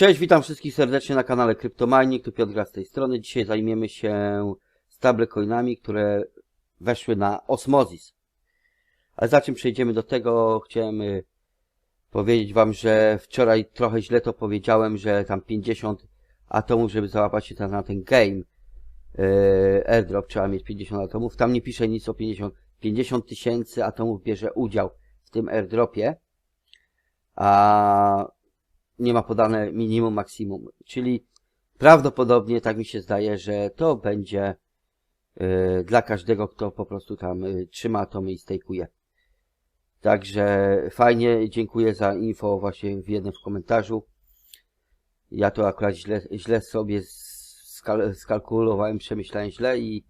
Cześć, witam wszystkich serdecznie na kanale Kryptomining, tu Piotr z tej strony. Dzisiaj zajmiemy się stablecoinami, które weszły na Osmozis. Ale zanim przejdziemy do tego, chciałem y, powiedzieć wam, że wczoraj trochę źle to powiedziałem, że tam 50 atomów, żeby załapać się na ten game y, airdrop, trzeba mieć 50 atomów. Tam nie pisze nic o 50. 50 tysięcy atomów bierze udział w tym airdropie, a nie ma podane minimum, maksimum. Czyli prawdopodobnie, tak mi się zdaje, że to będzie y, dla każdego, kto po prostu tam y, trzyma atomy i stejkuje. Także fajnie, dziękuję za info właśnie w jednym w komentarzu. Ja to akurat źle, źle sobie skal skalkulowałem, przemyślałem źle i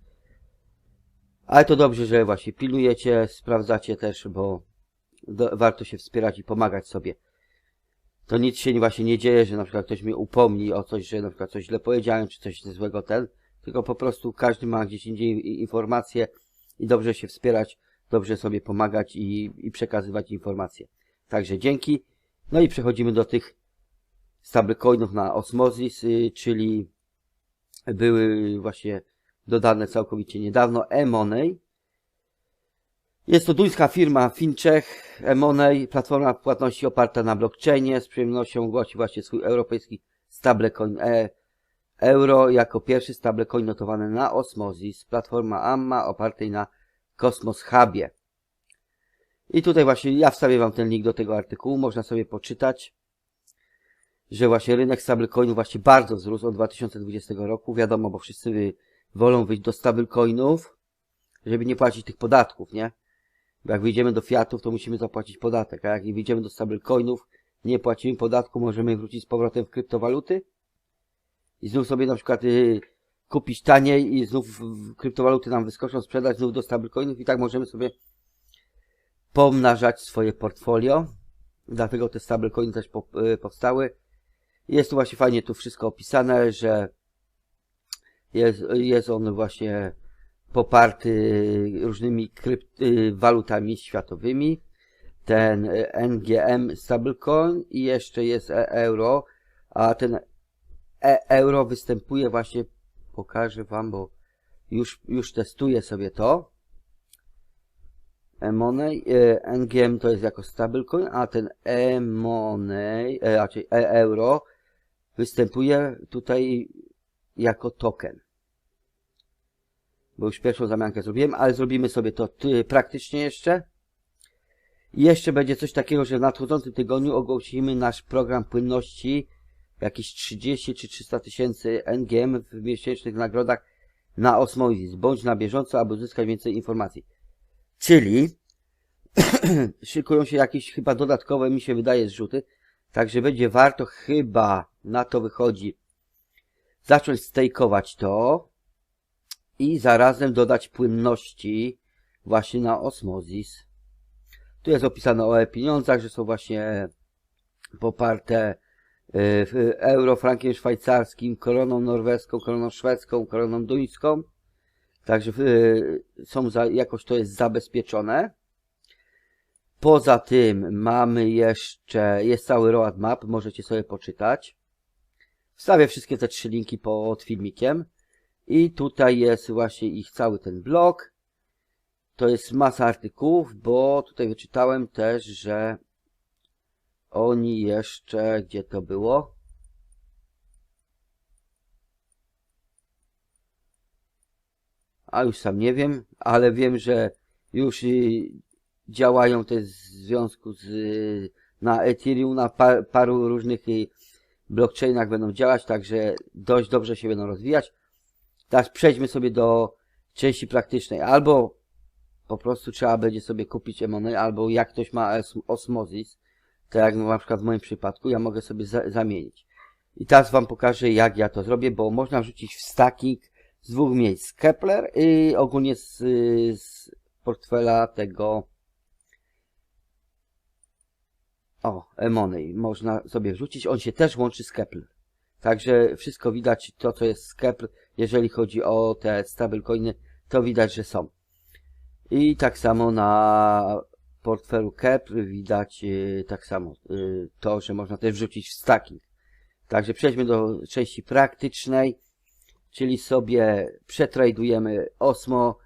ale to dobrze, że właśnie pilnujecie, sprawdzacie też, bo do, warto się wspierać i pomagać sobie. To nic się właśnie nie dzieje, że na przykład ktoś mnie upomni o coś, że na przykład coś źle powiedziałem, czy coś złego ten, tylko po prostu każdy ma gdzieś indziej informacje i dobrze się wspierać, dobrze sobie pomagać i, i przekazywać informacje. Także dzięki. No i przechodzimy do tych stablecoinów na Osmosis, y, czyli były właśnie dodane całkowicie niedawno e-money. Jest to duńska firma FinCech, e-money, platforma płatności oparta na blockchainie. Z przyjemnością ogłosi właśnie swój europejski stablecoin e euro jako pierwszy stablecoin notowany na Osmosis. Platforma AMMA opartej na Cosmos Hubie. I tutaj właśnie ja wstawię wam ten link do tego artykułu, można sobie poczytać, że właśnie rynek stablecoinów właśnie bardzo wzrósł od 2020 roku. Wiadomo, bo wszyscy wolą wyjść do stablecoinów, żeby nie płacić tych podatków, nie? Bo jak wyjdziemy do fiatów, to musimy zapłacić podatek, a jak wyjdziemy do stablecoinów, nie płacimy podatku, możemy wrócić z powrotem w kryptowaluty i znów sobie na przykład y, kupić taniej i znów kryptowaluty nam wyskoczą, sprzedać znów do stablecoinów i tak możemy sobie pomnażać swoje portfolio. Dlatego te stablecoiny też po, y, powstały. Jest tu właśnie fajnie tu wszystko opisane, że jest, jest on właśnie poparty różnymi krypty, walutami światowymi. Ten NGM stablecoin i jeszcze jest e euro, a ten e euro występuje właśnie, pokażę wam, bo już, już testuję sobie to. E-money, e, NGM to jest jako stablecoin, a ten e-money, e, raczej e-euro występuje tutaj jako token. Bo już pierwszą zamiankę zrobiłem, ale zrobimy sobie to praktycznie jeszcze. I jeszcze będzie coś takiego, że w nadchodzącym tygodniu ogłosimy nasz program płynności jakieś 30 czy 300 tysięcy NGM w miesięcznych nagrodach na Osmosis. Bądź na bieżąco, aby uzyskać więcej informacji. Czyli szykują się jakieś chyba dodatkowe, mi się wydaje, zrzuty. Także będzie warto chyba, na to wychodzi, zacząć stejkować to i zarazem dodać płynności właśnie na osmozis. Tu jest opisane o e-pieniądzach, że są właśnie poparte y, euro, frankiem szwajcarskim, koroną norweską, koroną szwedzką, koroną duńską. Także y, są za, jakoś to jest zabezpieczone. Poza tym mamy jeszcze, jest cały roadmap, możecie sobie poczytać. Wstawię wszystkie te trzy linki pod filmikiem. I tutaj jest właśnie ich cały ten blog. To jest masa artykułów, bo tutaj wyczytałem też, że oni jeszcze, gdzie to było? A już sam nie wiem, ale wiem, że już działają też w związku z na Ethereum, na par, paru różnych blockchainach będą działać, także dość dobrze się będą rozwijać. Teraz przejdźmy sobie do części praktycznej. Albo po prostu trzeba będzie sobie kupić Emoney, albo jak ktoś ma Osmosis, to jak na przykład w moim przypadku, ja mogę sobie za zamienić. I teraz Wam pokażę, jak ja to zrobię, bo można wrzucić w stacking z dwóch miejsc. Kepler i ogólnie z, z portfela tego o, Emoney można sobie wrzucić. On się też łączy z Kepler. Także wszystko widać, to co jest z Kepler, jeżeli chodzi o te stablecoiny, to widać, że są. I tak samo na portfelu Kepler widać yy, tak samo yy, to, że można też wrzucić w stacking. Także przejdźmy do części praktycznej, czyli sobie przetradujemy Osmo.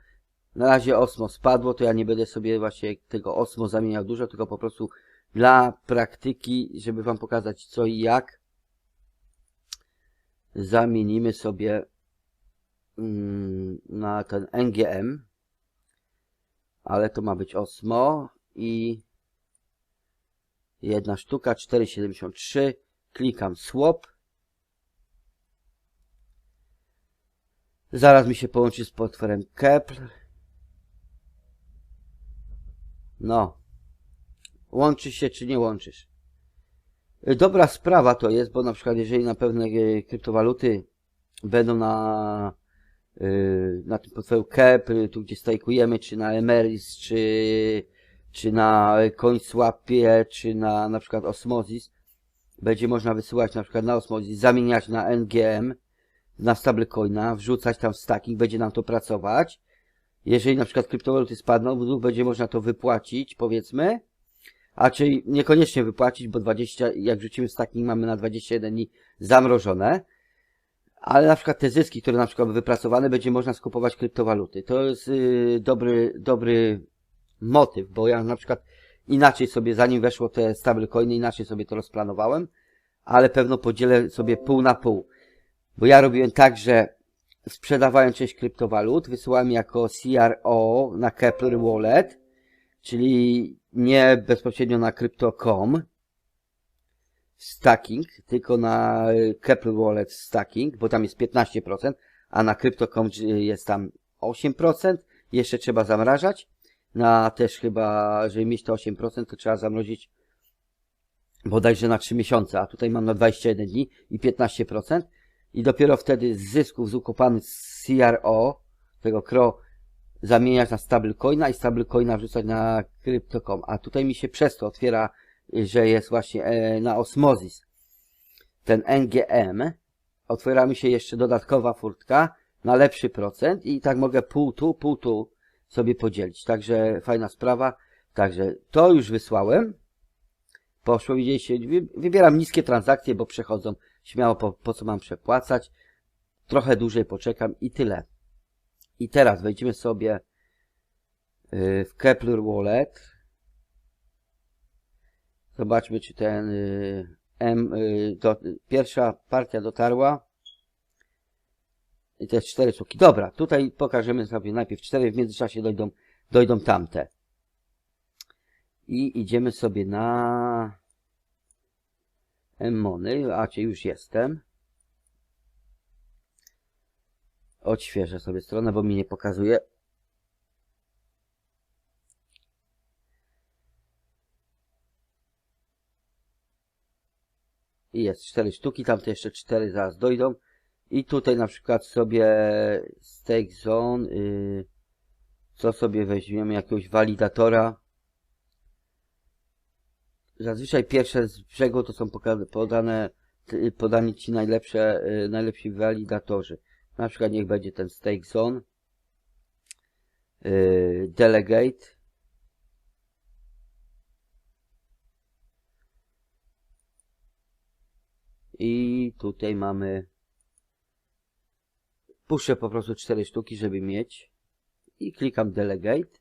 Na razie Osmo spadło, to ja nie będę sobie właśnie tego Osmo zamieniał dużo, tylko po prostu dla praktyki, żeby wam pokazać co i jak, zamienimy sobie na ten NGM, ale to ma być Osmo i jedna sztuka 4,73 klikam swap. Zaraz mi się połączy z potworem Kepler. No. Łączy się czy nie łączysz? Dobra sprawa to jest, bo na przykład jeżeli na pewne e, kryptowaluty będą na na tym portfelu KEP, y, tu gdzie stajkujemy, czy na Emeris, czy, czy na CoinSwapie, czy na na przykład Osmosis, będzie można wysyłać na przykład na Osmosis, zamieniać na NGM, na stablecoina, wrzucać tam w stacking, będzie nam to pracować. Jeżeli na przykład kryptowaluty spadną, będzie można to wypłacić, powiedzmy, a czyli niekoniecznie wypłacić, bo 20, jak wrzucimy stacking, mamy na 21 dni zamrożone, ale na przykład te zyski, które na przykład wypracowane, będzie można skupować kryptowaluty. To jest yy, dobry, dobry motyw, bo ja na przykład inaczej sobie, zanim weszło te stablecoiny, inaczej sobie to rozplanowałem, ale pewno podzielę sobie pół na pół. Bo ja robiłem tak, że sprzedawałem część kryptowalut, wysyłałem jako CRO na Kepler Wallet, czyli nie bezpośrednio na crypto.com stacking, tylko na Kepler Wallet stacking, bo tam jest 15%, a na crypto.com jest tam 8%, jeszcze trzeba zamrażać. Na też chyba, żeby mieć te 8%, to trzeba zamrozić bodajże na 3 miesiące, a tutaj mam na 21 dni i 15%. I dopiero wtedy z zysków z ukopanych CRO, tego CRO, zamieniać na stablecoina i stablecoina wrzucać na crypto.com. A tutaj mi się przez to otwiera, że jest właśnie e, na Osmosis ten NGM. Otwiera mi się jeszcze dodatkowa furtka na lepszy procent i tak mogę pół tu, pół tu sobie podzielić. Także fajna sprawa. Także to już wysłałem. Poszło, widzieliście, wybieram niskie transakcje, bo przechodzą śmiało po, po co mam przepłacać. Trochę dłużej poczekam i tyle. I teraz wejdziemy sobie y, w Kepler Wallet. Zobaczmy, czy ten y, M, y, pierwsza partia dotarła. I to jest cztery sztuki. Dobra, tutaj pokażemy sobie najpierw cztery, w międzyczasie dojdą, dojdą tamte. I idziemy sobie na Emmony, a czy już jestem. Odświeżę sobie stronę, bo mi nie pokazuje. I jest cztery sztuki, tamte jeszcze cztery zaraz dojdą. I tutaj na przykład sobie stake zone, yy, co sobie weźmiemy, jakiegoś walidatora. Zazwyczaj pierwsze z brzegu to są podane, podani ci najlepsze, yy, najlepsi walidatorzy. Na przykład niech będzie ten stake zone, yy, delegate, i tutaj mamy puszczę po prostu cztery sztuki, żeby mieć. I klikam delegate.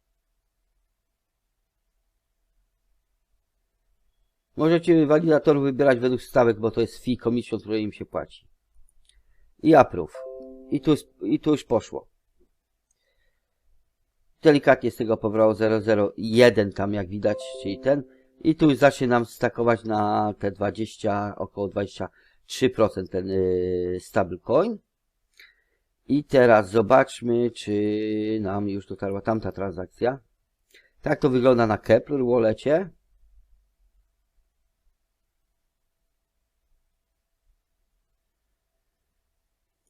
Możecie walidatorów wybierać według stawek, bo to jest fee commission, które im się płaci. I approve. I tu, i tu już poszło. Delikatnie z tego pobrało 001 tam jak widać, czyli ten. I tu zacznie nam stakować na te 20, około 23% ten yy, stablecoin. I teraz zobaczmy, czy nam już dotarła tamta transakcja. Tak to wygląda na Kepler Wallecie.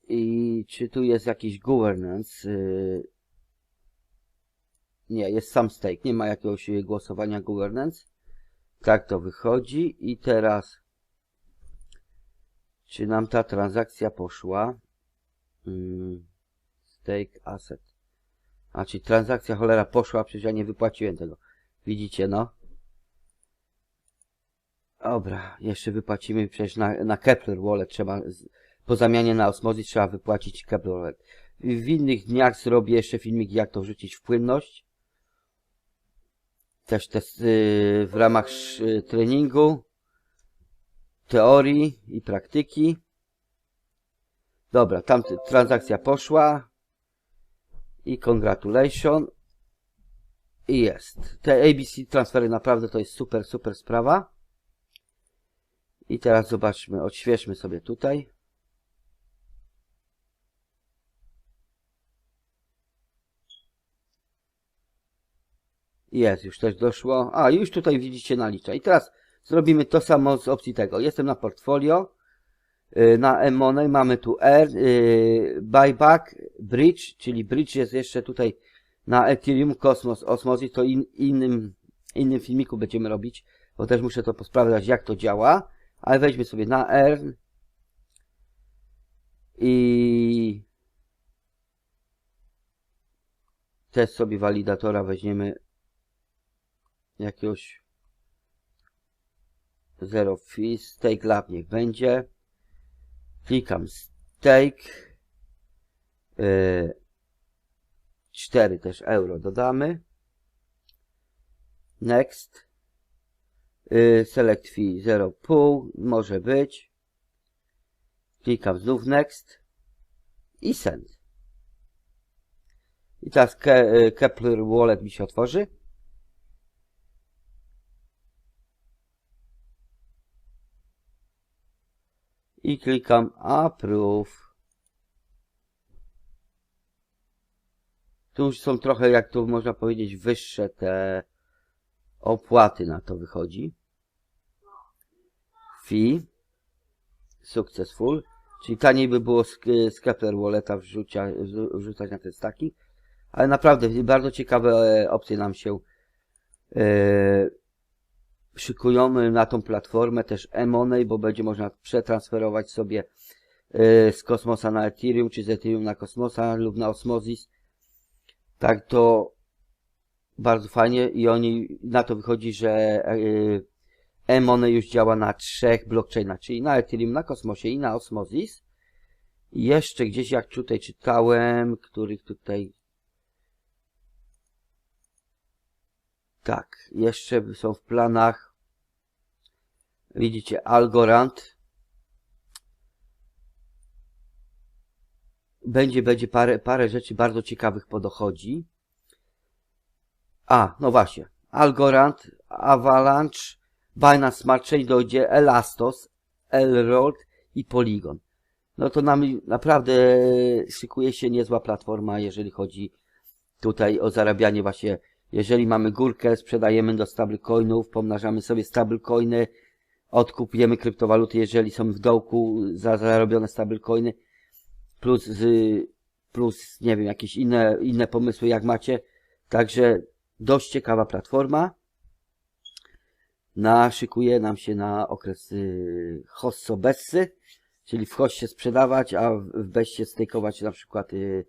I czy tu jest jakiś governance? Yy, nie, jest sam stake, nie ma jakiegoś głosowania governance. Tak to wychodzi i teraz czy nam ta transakcja poszła? Hmm, stake asset. A, czy transakcja cholera poszła, przecież ja nie wypłaciłem tego. Widzicie, no. Dobra, jeszcze wypłacimy przecież na, na Kepler Wallet trzeba, po zamianie na Osmosis trzeba wypłacić Kepler Wallet. W innych dniach zrobię jeszcze filmik jak to wrzucić w płynność. Też test yy, w ramach sz- treningu, teorii i praktyki. Dobra, tam transakcja poszła. I congratulation. I jest. Te ABC transfery naprawdę to jest super, super sprawa. I teraz zobaczmy, odświeżmy sobie tutaj. Jest, już też doszło. A, już tutaj widzicie nalicza. I teraz zrobimy to samo z opcji tego. Jestem na portfolio. y, Na M-Money mamy tu R, y, Buyback, Bridge, czyli Bridge jest jeszcze tutaj na Ethereum, Cosmos, Osmosis, to in, innym, innym filmiku będziemy robić, bo też muszę to posprawdzać jak to działa, ale weźmy sobie na R i też sobie walidatora weźmiemy jakiegoś zero fee, stake lab niech będzie. Klikam stake. Yy, 4 też euro dodamy. Next. Yy, select fee 0,5 może być. Klikam znów next. I send. I teraz yy, Kepler Wallet mi się otworzy. I klikam Approve. Tu już są trochę, jak tu można powiedzieć, wyższe te opłaty na to wychodzi. Fee. Successful. Czyli taniej by było z, z Walleta wrzucia, wrzucać na te staki. Ale naprawdę bardzo ciekawe opcje nam się e, szykują na tą platformę też e-money, bo będzie można przetransferować sobie y, z Kosmosa na Ethereum, czy z Ethereum na Kosmosa lub na Osmosis. Tak to bardzo fajnie i oni na to wychodzi, że e-money już działa na trzech blockchainach, czyli na Ethereum, na Kosmosie i na Osmosis. I jeszcze gdzieś jak tutaj czytałem, których tutaj Tak, jeszcze są w planach. Widzicie, Algorand. Będzie, będzie parę, parę rzeczy bardzo ciekawych podochodzi. A, no właśnie. Algorand, Avalanche, Binance Smart Chain dojdzie, Elastos, Elrod i Polygon. No to nam naprawdę szykuje się niezła platforma, jeżeli chodzi tutaj o zarabianie właśnie jeżeli mamy górkę, sprzedajemy do stablecoinów, pomnażamy sobie stablecoiny, odkupujemy kryptowaluty, jeżeli są w dołku za zarobione stablecoiny, plus, plus nie wiem, jakieś inne, inne pomysły jak macie. Także dość ciekawa platforma. Naszykuje nam się na okres y, hosso bessy, czyli w hossie sprzedawać, a w bessie stejkować na przykład y,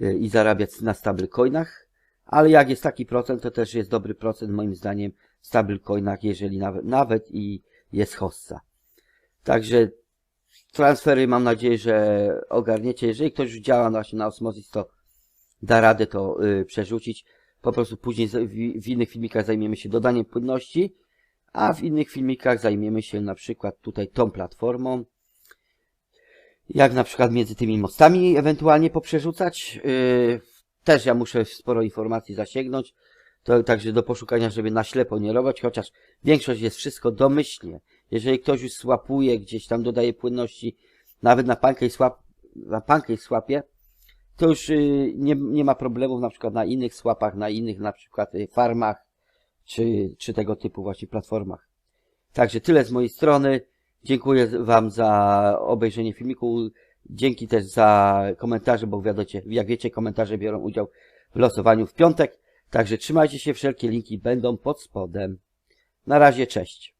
y, i zarabiać na stablecoinach ale jak jest taki procent, to też jest dobry procent moim zdaniem w stablecoinach, jeżeli nawet, nawet i jest hossa. Także transfery mam nadzieję, że ogarniecie. Jeżeli ktoś już działa właśnie na Osmosis, to da radę to y, przerzucić. Po prostu później w, w innych filmikach zajmiemy się dodaniem płynności, a w innych filmikach zajmiemy się na przykład tutaj tą platformą. Jak na przykład między tymi mostami ewentualnie poprzerzucać. Yy, też ja muszę sporo informacji zasięgnąć, to także do poszukania, żeby na ślepo nie robić, chociaż większość jest wszystko domyślnie. Jeżeli ktoś już słapuje, gdzieś tam dodaje płynności, nawet na PancakeSwap, na PancakeSwapie, to już y, nie, nie ma problemów na przykład na innych swapach, na innych na przykład y, farmach, czy, czy tego typu właśnie platformach. Także tyle z mojej strony. Dziękuję Wam za obejrzenie filmiku. Dzięki też za komentarze, bo wiadocie, jak wiecie, komentarze biorą udział w losowaniu w piątek. Także trzymajcie się, wszelkie linki będą pod spodem. Na razie, cześć.